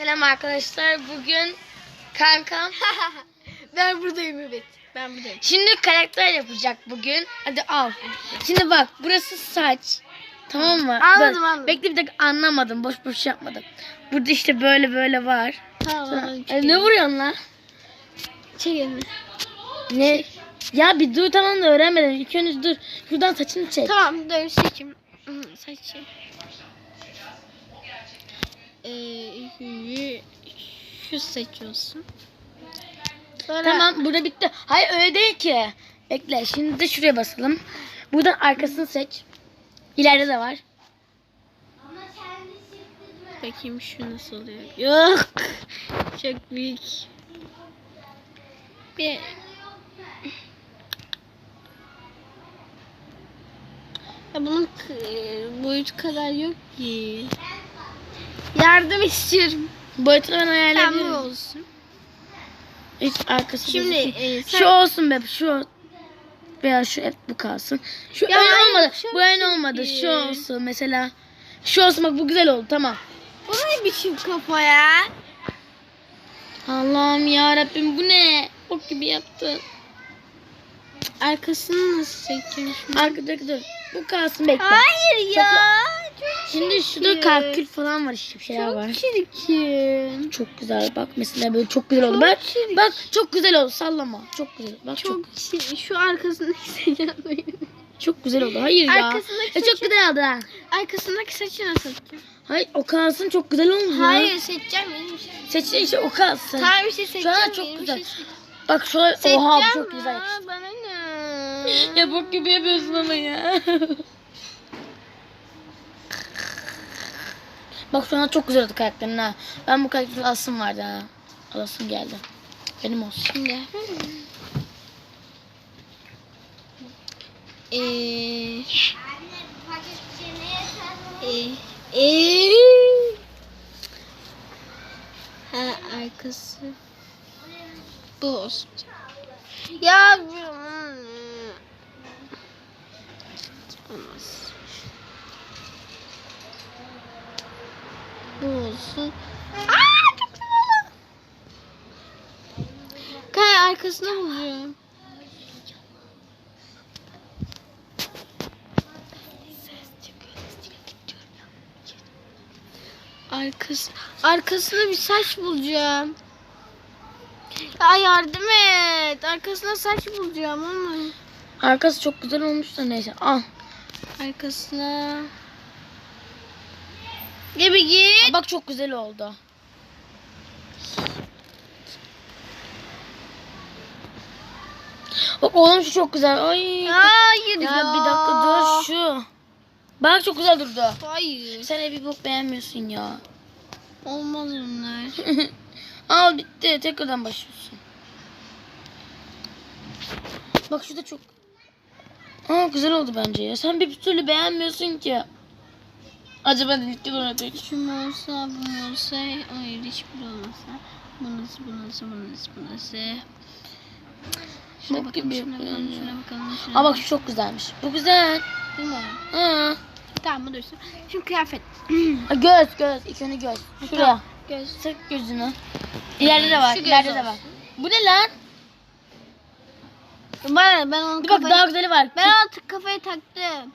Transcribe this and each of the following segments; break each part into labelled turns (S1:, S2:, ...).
S1: Selam arkadaşlar. Bugün kankam.
S2: Ben buradayım evet. Ben buradayım.
S1: Şimdi karakter yapacak bugün. Hadi al. Şimdi bak burası saç. Tamam mı?
S2: Anladım,
S1: Dur,
S2: anladım.
S1: Bekle bir dakika anlamadım. Boş boş yapmadım. Burada işte böyle böyle var.
S2: Tamam.
S1: E, ne vuruyorsun lan?
S2: Çek elini.
S1: Ne? Ya bir dur tamam da öğrenmedim. İlk önce dur. Şuradan saçını çek.
S2: Tamam dur seçim. Hı, Ee, şu seçiyorsun. Sonra
S1: Tamam burada bitti. Hayır öyle değil ki. Bekle şimdi de şuraya basalım. Buradan arkasını seç. İleride de var.
S2: Bakayım şu nasıl oluyor. Yok. Çok büyük. Bir ya bunun k- boyutu kadar yok ki. Yardım istiyorum.
S1: Boyutunu ben
S2: Tamam bu
S1: ayarlayabilirim.
S2: olsun.
S1: Hiç arkası
S2: Şimdi e, sen-
S1: Şu olsun be şu veya şu evet bu kalsın. Şu
S2: Ya
S1: ön olmadı. Bu ön olmadı. Şu olsun mesela. Şu olsun bak bu güzel oldu tamam.
S2: Bu ne biçim kafa ya?
S1: Allah'ım ya Rabbim bu ne? Bok gibi yaptı.
S2: Arkasını nasıl çekeceğim şimdi?
S1: Arkadaki dur. Bu kalsın bekle.
S2: Hayır ya. Çok
S1: Şimdi şurada kalkül falan var işte bir şeyler
S2: Çok
S1: var.
S2: çirkin.
S1: Çok güzel bak mesela böyle çok güzel oldu.
S2: Çok
S1: Bak,
S2: çirkin.
S1: bak çok güzel oldu sallama. Çok güzel. Bak çok
S2: Çok çirkin. Şu arkasındaki saçı
S1: çok güzel oldu. Hayır ya.
S2: Arkasındaki
S1: E, çok
S2: saçı-
S1: güzel oldu ha.
S2: Arkasındaki saçı nasıl çekeceğim?
S1: Hayır o kalsın çok güzel ya.
S2: Hayır seçeceğim şey.
S1: Seçin işte o kalsın.
S2: Tamam bir şey seçeceğim.
S1: Şu an çok güzel.
S2: Şey seçeceğim.
S1: Bak şu oha bu çok güzel.
S2: ya, Bana ne?
S1: Ya bok gibi yapıyorsun ama ya. Bak şu an çok güzel oldu karakterin ha. Ben bu karakterin alasım vardı ha. Alasım geldi. Benim olsun.
S2: Şimdi. Eee. Eee. Eee. Ha arkası. Bu olsun. Ya olmaz. Bu olsun. Aa çok oldu. Kay arkasına vuracağım. Arkası, arkasına bir saç bulacağım. Ya yardım et. Arkasına saç bulacağım ama.
S1: Arkası çok güzel olmuş da neyse. Al.
S2: Arkasına. Gibi git.
S1: Aa, bak çok güzel oldu. Bak oğlum şu çok güzel. Ay.
S2: Hayır
S1: ya,
S2: ya.
S1: bir dakika dur şu. Bak çok güzel durdu.
S2: Hayır.
S1: Sen evi bok beğenmiyorsun ya.
S2: Olmaz onlar.
S1: Al bitti. Tekrardan başlıyorsun. Bak şurada çok... Aa güzel oldu bence ya. Sen bir türlü beğenmiyorsun ki. Acaba dedik ona değil.
S2: Şu mu olsa, bu mu olsa, hayır hiçbir olmasa. Bu nasıl, bu nasıl, bu nasıl, bu nasıl. Şuna
S1: Bok
S2: bakalım, şuna bakalım, şuna bakalım, şuna
S1: Aa bak şu çok güzelmiş. Bu güzel.
S2: Değil mi?
S1: Ha.
S2: Tamam bu dursun. Şimdi kıyafet.
S1: Göz göz. İlk önce göz. Şuraya.
S2: Göz.
S1: Sık gözünü. İleride de var.
S2: Şu
S1: ileride de var. Bu ne lan?
S2: Bana ben onu
S1: Bir bak daha güzeli var.
S2: Ben onu tık- kafaya taktım.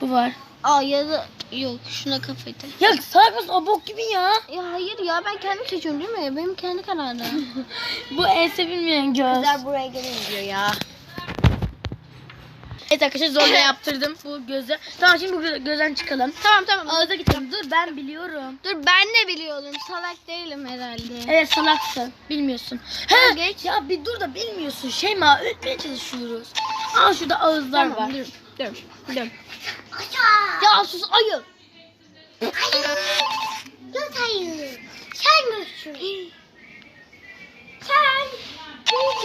S1: Bu var.
S2: Aa ya da yok şuna kafayı tak.
S1: Ya mısın? O bok gibi ya.
S2: Ya hayır ya ben kendim seçiyorum değil mi? Benim kendi kararım.
S1: Bu en sevilmeyen göz.
S2: buraya gelin diyor ya.
S1: Evet arkadaşlar zorla yaptırdım bu gözü. Tamam şimdi bu gö- gözden çıkalım.
S2: Tamam tamam.
S1: Ağza gidelim. Dur ben biliyorum.
S2: Dur ben de biliyorum. Salak değilim herhalde.
S1: Evet salaksın. Bilmiyorsun.
S2: Tamam,
S1: He,
S2: geç.
S1: Ya bir dur da bilmiyorsun. Şeyma öğretmeye çalışıyoruz. Aa şurada ağızlar var.
S2: dur. Dur. Dur. Ya sus ayı.
S3: Yok hayır. Sen görsün. Sen.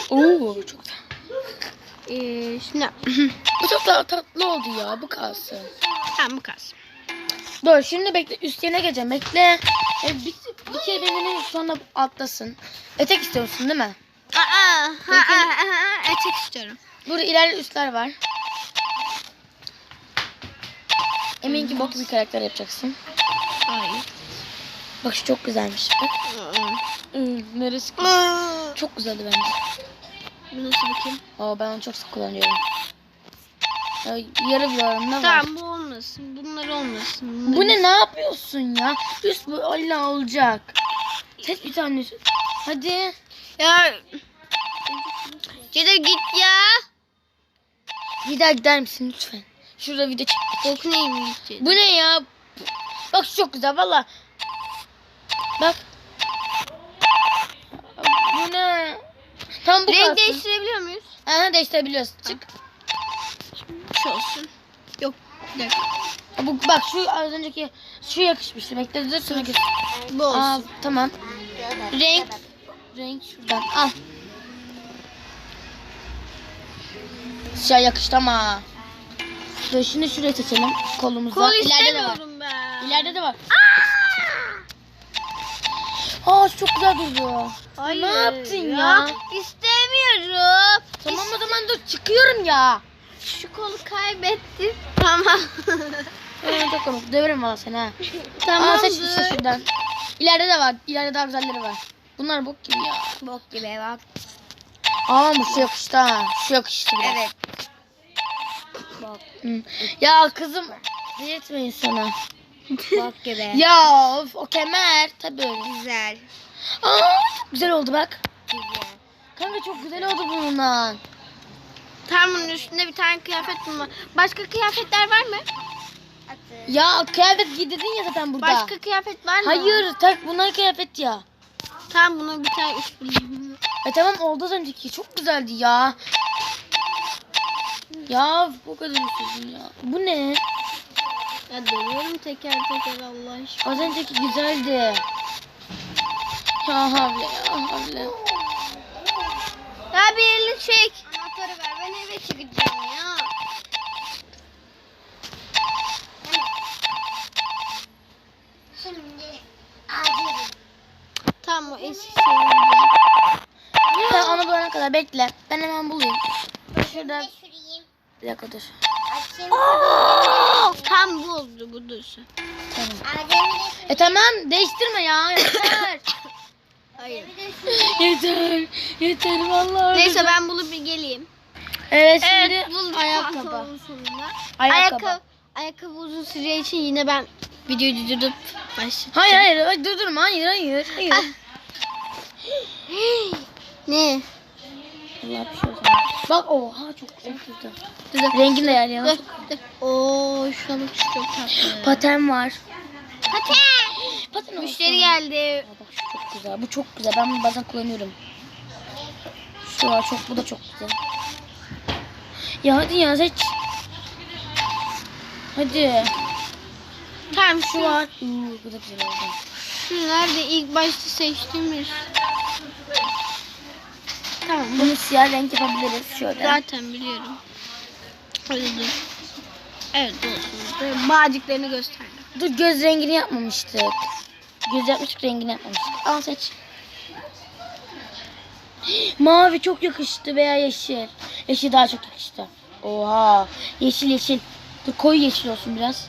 S1: Oo çok güzel.
S2: Ee, şimdi
S1: Bu çok daha tatlı oldu ya. Bu kalsın.
S2: tamam bu kalsın.
S1: Dur şimdi bekle. Üstlerine geleceğim. Bekle. E, bir, bir kere benim şu anda alttasın. Etek istiyorsun değil mi?
S2: Aa, ha,
S1: Peki.
S2: ha, etek istiyorum.
S1: Burada ileride üstler var. Emin ki bok bir karakter yapacaksın.
S2: Hayır.
S1: Bak şu çok güzelmiş. Bak. Neresi? Çok güzeldi bence.
S2: Bu nasıl bakayım?
S1: Aa ben onu çok sık kullanıyorum. Ya, yarı ne var?
S2: Tamam bu olmasın. Bunlar olmasın.
S1: Bu ne ne yapıyorsun ya? Üst bu Allah olacak. Seç bir tane. Hadi.
S2: Ya. Cede git ya.
S1: Bir daha gider misin lütfen? Şurada video çek.
S2: Bok neymiş Cede?
S1: Bu ne ya? Bak şu çok güzel valla. Bak. Bu ne? Tam bu
S2: Renk
S1: kalsın.
S2: değiştirebiliyor muyuz?
S1: Aha değiştirebiliyoruz. Çık.
S2: Şu olsun. Yok. Bir dakika.
S1: Bu, bak şu az önceki şu yakışmıştı. Bekle dur sonra göster.
S2: Bu olsun.
S1: Aa, tamam.
S2: Renk.
S1: Renk şuradan al. Siyah yakıştı ama. Dur şimdi şuraya seçelim. Kolumuzda.
S2: Kol
S1: İleride de var.
S2: istemiyorum ben.
S1: İleride de var. Aa şu çok güzel durdu.
S2: Hayır
S1: Ne yaptın ya?
S2: İstemiyorum.
S1: Tamam o zaman dur çıkıyorum ya.
S2: Şu kolu kaybettim. Tamam.
S1: Ee, çok komik. Döverim valla seni ha.
S2: Tamam.
S1: Aa seç işte şuradan. İleride de var. İleride daha güzelleri var. Bunlar bok gibi ya.
S2: Bok gibi bak.
S1: Aa bu şu yakıştı ha. Şu yakıştı biraz.
S2: Evet.
S1: Hı. Ya kızım delirtmeyin sana.
S2: Bok gibi.
S1: Ya of, o kemer tabii.
S2: Güzel.
S1: Aa güzel oldu bak.
S2: Güzel.
S1: Kanka çok güzel oldu bundan.
S2: Tam bunun üstünde bir tane kıyafet mi var? Başka kıyafetler var mı?
S1: Ya kıyafet giydirdin ya zaten burada.
S2: Başka kıyafet var mı?
S1: Hayır tak bunlar kıyafet ya.
S2: Tamam buna bir tane üst bulayım.
S1: E tamam oldu az önceki çok güzeldi ya. Ya bu kadar üzüldüm ya. Bu ne?
S2: Ya dönüyorum teker teker Allah aşkına.
S1: Az önceki güzeldi. Ya havle ya havle.
S2: Ya bir elini çek. Anahtarı ver ben eve çıkacağım ya.
S3: Şimdi acil.
S2: Tamam o eski şeyim.
S1: Sen onu bulana kadar bekle. Ben hemen bulayım. Şurada bir dakika dur.
S2: Tam bu oldu bu dursun.
S1: Tamam. E tamam değiştirme ya yeter.
S2: Hayır.
S1: yeter. Yeter vallahi.
S2: Neyse ben bulup bir geleyim.
S1: Evet şimdi
S2: Evet bulduk
S1: ayakkabı. Ayakkabı.
S2: Ayakkabı. Ayakkabı uzun süreceği için yine ben videoyu durdurup başlayacağım.
S1: Hayır hayır hayır durdurma hayır hayır. hayır.
S2: Ah. ne?
S1: Allah bir şey olsun. Bak oha çok güzel kızdı. Rengin de yer ya.
S2: Dur dur. Oo şuna bak çok tatlı.
S1: Paten var.
S2: Paten.
S1: Paten
S2: Müşteri
S1: olsun.
S2: geldi.
S1: Aa, bak şu çok güzel. Bu çok güzel. Ben bunu bazen kullanıyorum. Şu var çok bu da çok güzel. Ya hadi ya seç. Hadi.
S2: Tamam
S1: Şu var. Uuu bu da güzel oldu.
S2: Şu nerede ilk başta seçtiğimiz. Tamam bu
S1: Bunu siyah renk yapabiliriz şöyle.
S2: zaten biliyorum. Dur. Evet. Böyle Bağcıklarını gösterdim.
S1: Dur göz rengini yapmamıştık. Göz yapmıştık rengini yapmamıştık. Al seç. Mavi çok yakıştı veya yeşil. Yeşil daha çok yakıştı. Oha. Yeşil yeşil. Dur koyu yeşil olsun biraz.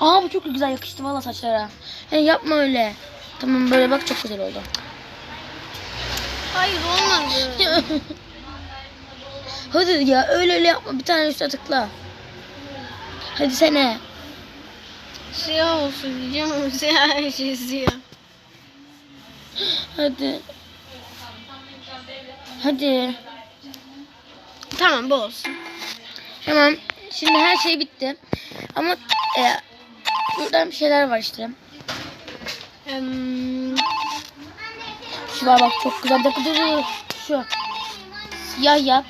S1: Aa bu çok güzel yakıştı valla saçlara. He yapma öyle. Tamam böyle bak çok güzel oldu.
S2: Hayır olmadı.
S1: Hadi ya öyle öyle yapma. Bir tane üstüne tıkla. Hadi sene.
S2: siyah olsun diyeceğim ama siyah her şey siyah.
S1: Hadi. Hadi.
S2: Tamam bu olsun.
S1: Tamam. Şimdi her şey bitti. Ama e, buradan bir şeyler var işte.
S2: Hmm,
S1: Şu var bak çok güzel. Dakika dur dur. Şu. Siyah yap.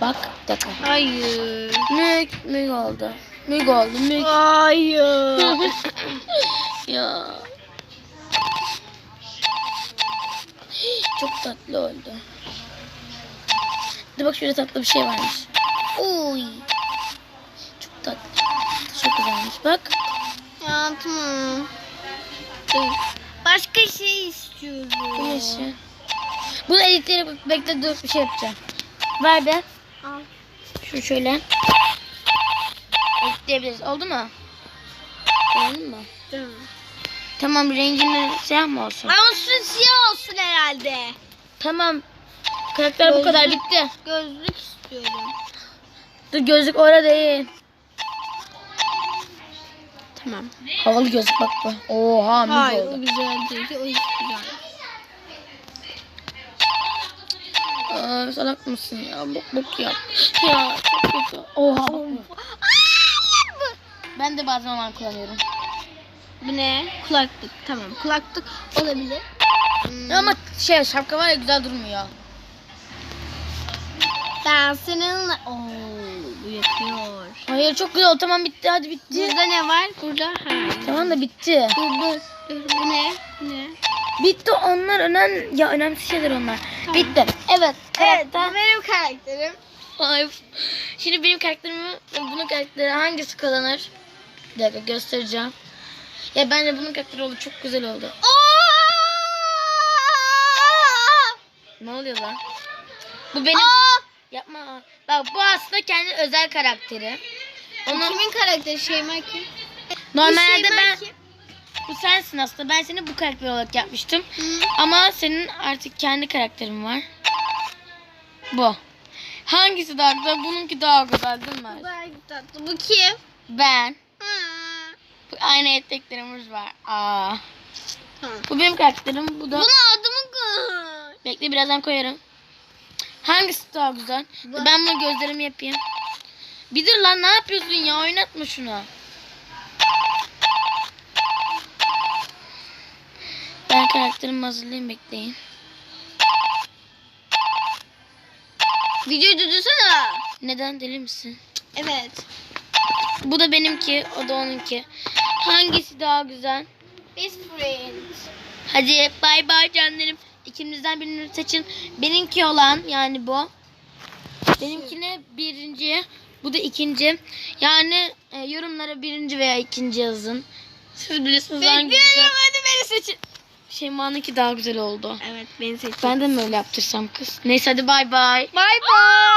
S1: Bak dakika.
S2: hayır.
S1: Mük mük oldu. Mük oldu mük.
S2: Hayır.
S1: ya. Çok tatlı oldu. Dur bak şöyle tatlı bir şey varmış. Oy. Çok tatlı. Çok güzelmiş. Bak.
S2: ya tamam. Dur. Başka şey istiyorum.
S1: Bu ne şey? Bunu editleyip bekle dur bir şey yapacağım. Ver be.
S2: Al.
S1: Şu şöyle. Editleyebiliriz. Oldu mu? Oldu mu?
S2: Tamam.
S1: Tamam rengini siyah mı olsun?
S2: Olsun siyah olsun herhalde.
S1: Tamam. Karakter bu kadar
S2: Gözlük.
S1: bitti.
S2: Gözlük istiyorum.
S1: Dur gözlük orada değil.
S2: Tamam.
S1: Havalı gözlük bak bu. Oha mis
S2: Hayır o
S1: oldu.
S2: güzel değil. O güzel.
S1: Aa, salak mısın ya? Bok bok yap. Ya çok kötü. Oha bak bu. Ben de bazen olan kullanıyorum.
S2: Bu ne? Kulaklık. Tamam kulaklık olabilir.
S1: Ama şey şapka var ya güzel durmuyor.
S2: Ben seninle... Oo, yakıyor.
S1: Hayır çok güzel. Tamam bitti hadi bitti.
S2: Burada ne var? Burada. Ha.
S1: Tamam da bitti.
S2: Dur. Dur bu ne? Bu ne?
S1: Bitti onlar önemli ya önemli şeyler onlar. Bitti. Evet.
S2: Evet
S1: karakter-
S2: bu benim karakterim.
S1: Ay. Şimdi benim karakterimi bunun karakteri hangisi kazanır? Bir dakika göstereceğim. Ya bence bunun karakteri oldu çok güzel oldu. Ne oluyor lan? Bu benim yapma. Bak bu aslında kendi özel karakteri. Onu
S2: Kimin karakteri? Şeyma kim?
S1: normalde
S2: Şeyma
S1: ben
S2: kim?
S1: bu sensin aslında. Ben seni bu karakter olarak yapmıştım.
S2: Hı.
S1: Ama senin artık kendi karakterin var. Bu. Hangisi daha güzel? Bununki daha güzel değil mi?
S2: Tatlı. Bu kim?
S1: Ben. Bu aynı eteklerimiz var. Aa.
S2: Tamam.
S1: Bu benim karakterim. Bu da.
S2: Bunu adımı koy.
S1: Bekle birazdan koyarım. Hangisi daha güzel?
S2: Bu.
S1: Ben bunu gözlerimi yapayım. Bir dur lan ne yapıyorsun ya? Oynatma şunu. Ben karakterimi hazırlayayım bekleyin.
S2: Videoyu durdursana.
S1: Neden deli misin?
S2: Evet.
S1: Bu da benimki, o da onunki. Hangisi daha güzel?
S2: Best friends.
S1: Hadi bay bay canlarım. İkimizden birini seçin. Benimki olan yani bu. Benimkine birinci, bu da ikinci. Yani e, yorumlara birinci veya ikinci yazın. Siz bilirsiniz hangisi.
S2: Bekliyorum hadi beni seçin.
S1: Şeyma'nınki daha güzel oldu.
S2: Evet beni seçin.
S1: Ben de mi öyle yaptırsam kız? Neyse hadi bay bay.
S2: Bye bye.